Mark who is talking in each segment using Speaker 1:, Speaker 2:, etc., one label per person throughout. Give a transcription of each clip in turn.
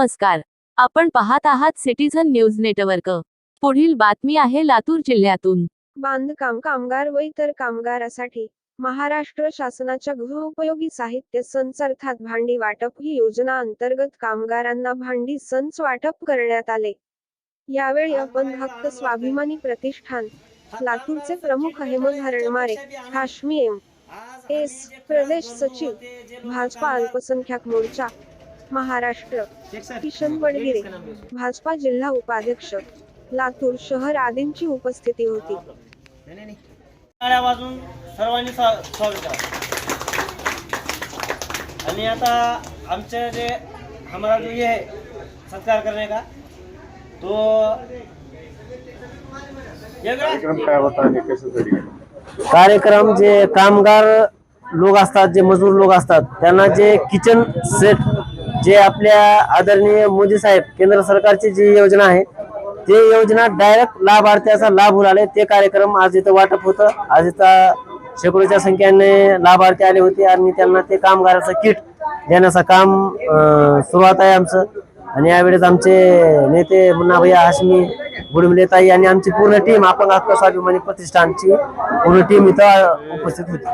Speaker 1: नमस्कार. आपण पाहत आहात सिटीझन न्यूज नेटवर्क. पुढील बातमी आहे लातूर जिल्ह्यातून.
Speaker 2: बांधकाम कामगार व इतर कामगारासाठी महाराष्ट्र शासनाच्या गृहोपयोगी साहित्य संच अर्थात भांडी वाटप ही योजना अंतर्गत कामगारांना भांडी संच वाटप करण्यात आले. यावेळी आपण हक्क स्वाभिमानी प्रतिष्ठान लातूरचे प्रमुख हेमंत हरणमारे हाशमी एम एस प्रदेश सचिव भाजपा अल्पसंख्याक मोर्चा महाराष्ट्र किशन वडगिरे भाजपा जिल्हा उपाध्यक्ष लातूर शहर आदींची उपस्थिती होती.
Speaker 3: वाजून सर्वांनी स्वा- स्वागत करा. आणि आता आमचे जे हमारा जो ये है सत्कार करने का तो.
Speaker 4: कार्यक्रम काय होता आणि कशासाठी
Speaker 3: कार्यक्रम जे कामगार लोक असतात जे मजूर लोक असतात त्यांना जे किचन सेट जे आपल्या आदरणीय मोदी साहेब केंद्र सरकारची जी योजना आहे ते योजना डायरेक्ट लाभार्थ्याचा लाभ उलाले ते कार्यक्रम आज इथं वाटप होतं. आज इथं शेकडोच्या संख्येने लाभार्थी आले होते आणि त्यांना ते कामगाराचं किट देण्याचं काम सुरुवात आहे आमचं. आणि यावेळेस आमचे नेते मुन्ना भैया हाशमी गुडमिलेताई आणि आमची पूर्ण टीम आपण हक्क स्वाभिमानी प्रतिष्ठानची पूर्ण टीम इथं उपस्थित होती.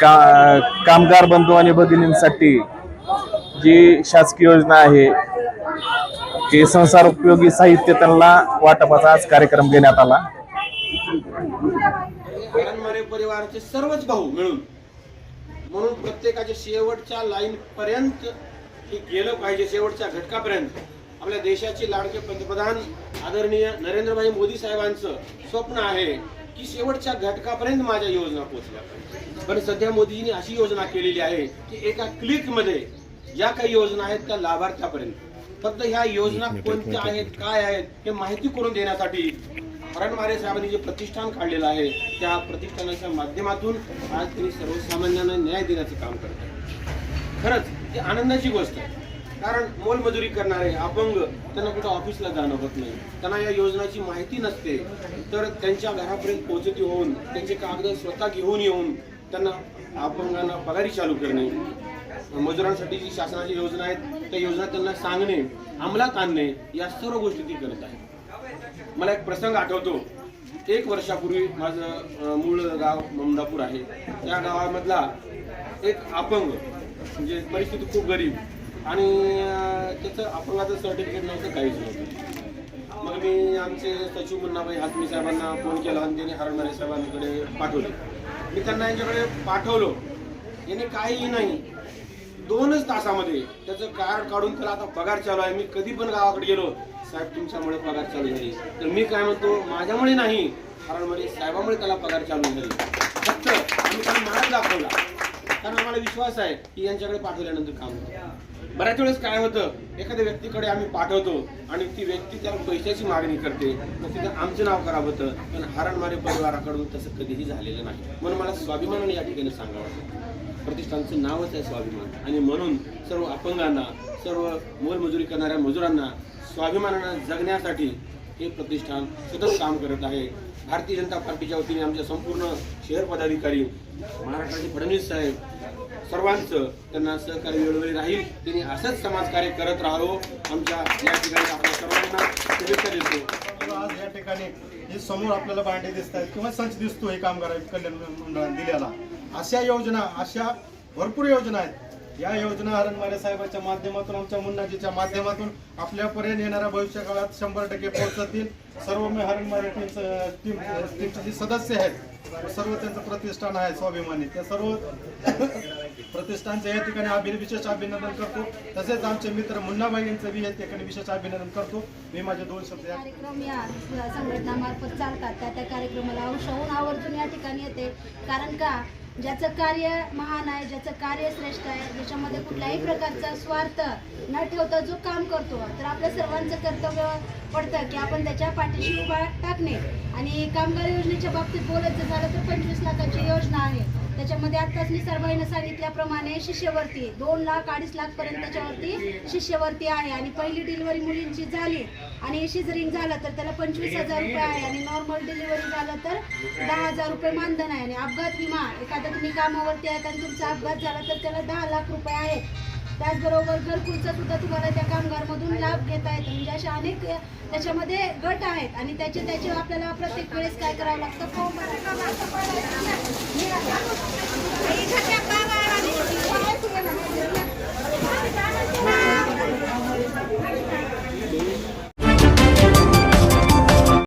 Speaker 4: का कामगार बंधू आणि भगिनींसाठी जी शासकीय योजना आहे की संसार उपयोगी साहित्य त्यांना वाटपाचा आज कार्यक्रम घेण्यात आला.
Speaker 5: हरणमारे परिवाराचे सर्वच भाऊ मिळून म्हणून प्रत्येकाच्या शेवटच्या लाईन पर्यंत गेलं पाहिजे शेवटच्या घटकापर्यंत. आपल्या देशाचे लाडके पंतप्रधान आदरणीय नरेंद्रभाई मोदी साहेबांचं स्वप्न आहे की शेवटच्या घटकापर्यंत माझ्या योजना पोहोचल्या पण सध्या मोदींनी अशी योजना केलेली आहे की एका क्लिकमध्ये ज्या काही योजना आहेत त्या लाभार्थ्यापर्यंत. फक्त ह्या योजना कोणत्या आहेत काय आहेत हे माहिती करून देण्यासाठी हरणमारे साहेबांनी जे प्रतिष्ठान काढलेलं आहे त्या प्रतिष्ठानाच्या माध्यमातून आज त्यांनी सर्वसामान्यांना न्याय देण्याचं काम करत आहे खरंच ही आनंदाची गोष्ट आहे. कारण मोलमजुरी करणारे अपंग त्यांना कुठं ऑफिसला जाणं होत नाही. त्यांना या योजनाची माहिती नसते. तर त्यांच्या घरापर्यंत पोहोचती होऊन त्यांचे कागद स्वतः घेऊन येऊन त्यांना अपंगांना पगारी चालू करणे मजुरांसाठी जी शासनाची योजना आहेत त्या योजना त्यांना सांगणे अंमलात आणणे या सर्व गोष्टी ती करत आहे मला एक प्रसंग आठवतो. एक वर्षापूर्वी माझं मूळ गाव ममदापूर आहे. त्या गावामधला एक अपंग म्हणजे परिस्थिती खूप गरीब आणि त्याचं अपंगाचं सर्टिफिकेट नव्हतं काहीच नव्हतं. मग मी आमचे सचिव मुन्नाबाई हातमी साहेबांना फोन केला आणि त्यांनी हरणमारे साहेबांकडे पाठवले. मी त्यांना यांच्याकडे पाठवलो. यांनी काहीही नाही. दोनच तासामध्ये. त्याचं कार्ड काढून त्याला आता पगार चालू आहे. मी कधी पण गावाकडे गेलो साहेब तुमच्यामुळे पगार चालू झाली तर मी काय म्हणतो माझ्यामुळे नाही कारण म्हणजे साहेबामुळे त्याला पगार चालू झाली फक्त आम्ही त्याला मार्ग दाखवला. कारण आम्हाला विश्वास आहे की यांच्याकडे पाठवल्यानंतर काम होतं. बऱ्याच वेळेस काय होतं एखाद्या व्यक्तीकडे आम्ही पाठवतो आणि ती व्यक्ती त्याला पैशाची मागणी करते मग तिथं आमचं नाव खराब होतं. पण हरणमारे परिवाराकडून तसं कधीही झालेलं नाही. म्हणून मला स्वाभिमानाने या ठिकाणी सांगावं. वाटतं प्रतिष्ठानचं नावच आहे स्वाभिमान. आणि म्हणून सर्व अपंगांना सर्व मोलमजुरी करणाऱ्या मजुरांना स्वाभिमानानं जगण्यासाठी हे प्रतिष्ठान सतत काम करत आहे. भारतीय जनता पार्टीच्या वतीने आमच्या संपूर्ण शहर पदाधिकारी महाराष्ट्राचे फडणवीस साहेब सर्वांचं त्यांना सहकार्य वेळोवेळी राहील. त्यांनी असंच समाजकार्य करत राहावं. आमच्या या ठिकाणी आपल्या सर्वांना शुभेच्छा देतो.
Speaker 6: आज या ठिकाणी हे समोर आपल्याला भांडे दिसत आहेत किंवा संच दिसतो हे कामगार कल्याण मंडळाने दिल्याला अशा योजना अशा भरपूर योजना आहेत. या योजना हरणमारे साहेबांच्या माध्यमातून आमच्या मुन्नाजीच्या माध्यमातून आपल्यापर्यंत येणाऱ्या भविष्य काळात शंभर टक्के पोहोचतील. सर्व मी हरणमारे टीम टीमचे जे सदस्य आहेत सर्व त्यांचं प्रतिष्ठान आहे स्वाभिमानी. त्या सर्व प्रतिष्ठानचे या ठिकाणी अभि विशेष अभिनंदन करतो. तसेच आमचे मित्र मुन्नाबाई यांचं बी या ठिकाणी विशेष अभिनंदन करतो. मी माझे दोन शब्द या
Speaker 7: कार्यक्रम या संघटनामार्फत चालतात. त्या त्या कार्यक्रमाला आवर्जून या ठिकाणी येते. कारण का ज्याचं कार्य महान आहे ज्याचं कार्य श्रेष्ठ आहे ज्याच्यामध्ये कुठल्याही प्रकारचा स्वार्थ न ठेवता जो काम करतो तर आपल्या सर्वांचं कर्तव्य पडतं की आपण त्याच्या पाठीशी उभा टाकणे. आणि कामगार योजनेच्या बाबतीत बोलायचं झालं तर पंचवीस लाखाची योजना आहे. त्याच्यामध्ये आत्ताच निसरबाईनं सांगितल्याप्रमाणे शिष्यवृत्ती दोन लाख अडीच लाख पर्यंत त्याच्यावरती शिष्यवृत्ती आहे. आणि पहिली डिलिव्हरी मुलींची झाली आणि शिजरिंग झालं तर त्याला पंचवीस हजार रुपये आहे आणि नॉर्मल डिलिव्हरी झालं तर दहा हजार रुपये मानधन आहे. आणि अपघात विमा एखादा तुम्ही कामावरती आहेत आणि तुमचा अपघात झाला तर त्याला दहा लाख रुपये आहेत त्याचबरोबर घरकुलचा सुद्धा तुम्हाला त्या मधून लाभ घेता येतो. म्हणजे अशा अनेक त्याच्यामध्ये गट आहेत आणि त्याचे त्याचे आपल्याला प्रत्येक वेळेस काय करावं लागतं? फॉर्म